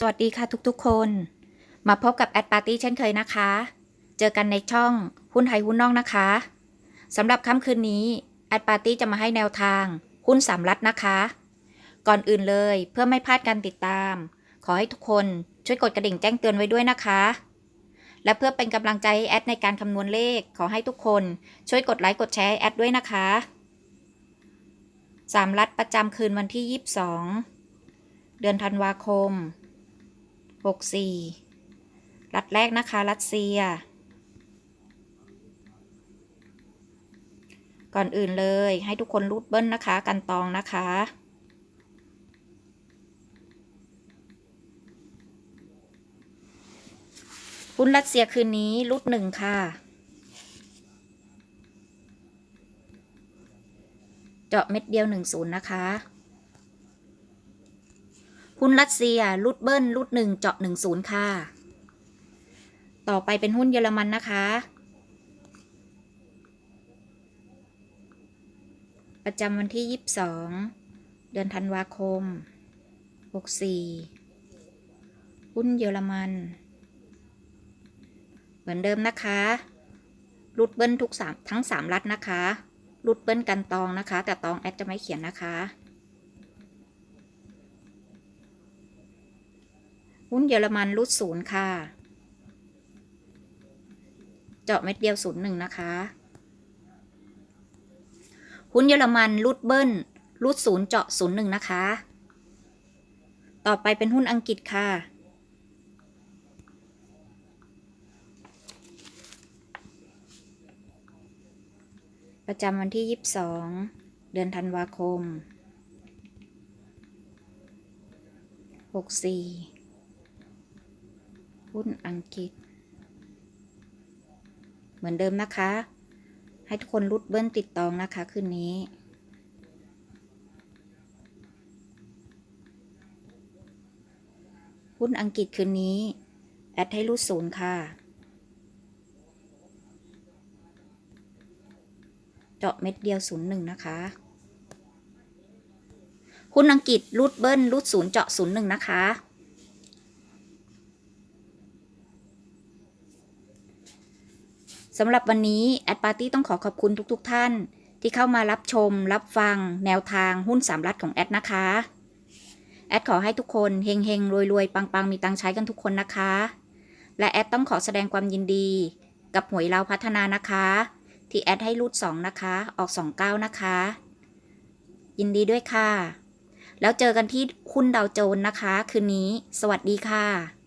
สวัสดีค่ะทุกๆคน มาพบกับแอดปาร์ตี้เช่นเคยนะคะ เจอกันในช่องหุ้นไทยหุ้นนอกนะคะสำหรับค่ำคืนนี้แอดปาร์ตี้จะมาให้แนวทางหุ้นสามรัฐนะคะ ก่อนอื่นเลยเพื่อไม่พลาดการติดตาม ขอให้ทุกคนช่วยกดกระดิ่งแจ้งเตือนไว้ด้วยนะคะ และเพื่อเป็นกำลังใจให้แอดในการคำนวณเลข ขอให้ทุกคนช่วยกดไลค์กดแชร์แอดด้วยนะคะสามรัฐประจำคืนวันที่ 22 เดือนธันวาคม 64 รัฐแรกนะคะ รัสเซีย ก่อนอื่นเลยให้ทุกคนรูดเบิ้ลนะคะ กันตองนะคะหุ้นรัสเซียคืนนี้รูดหนึ่งค่ะ เจาะเม็ดเดียวหนึ่งศูนย์นะคะ หุ้นรัสเซียรูดเบิ้ลรูดหนึ่งเจาะหนึ่งศูนย์ค่ะ ต่อไปเป็นหุ้นเยอรมันนะคะ ประจำวันที่22เดือนธันวาคม64หุ้นเยอรมัน เหมือนเดิมนะคะรูดเบิ้ลทุกสามทั้ง3รัฐนะคะรูดเบิ้ลกันตองนะคะ แต่ตองแอดจะไม่เขียนนะคะ หุ้นเยอรมันรูดศูนย์ค่ะ เจาะเม็ดเดียวศูนย์หนึ่งนะคะ หุ้นเยอรมันรูดเบิ้ลรูดศูนย์เจาะศูนย์หนึ่งนะคะ ต่อไปเป็นหุ้นอังกฤษค่ะ ประจำวันที่22เดือนธันวาคม64 หุ้นอังกฤษ เหมือนเดิมนะคะ ให้ทุกคนรุดเบิ้ลติดตองนะคะคืนนี้ หุ้นอังกฤษคืนนี้ แอดให้รูดศูนย์ค่ะ เจาะเม็ดเดียวศูนย์หนึ่งนะคะหุ้นอังกฤษรูดเบิ้ลรูดศูนย์เจาะศูนย์หนึ่งนะคะ สำหรับวันนี้แอดปาร์ตี้ต้องขอขอบคุณทุกๆทท่าน ที่เข้ามารับชม รับฟัง แนวทางหุ้นสามรัฐของแอดนะคะ แอดขอให้ทุกคนเฮงเฮงรวยรวยปังปังมีตังใช้กันทุกคนนะคะ และแอดต้องขอแสดงความยินดี กับหวยเราพัฒนานะคะ ที่แอดให้รูด2นะคะ ออก29นะคะ ยินดีด้วยค่ะ แล้วเจอกันที่หุ้นดาวโจนนะคะ คืนนี้ สวัสดีค่ะ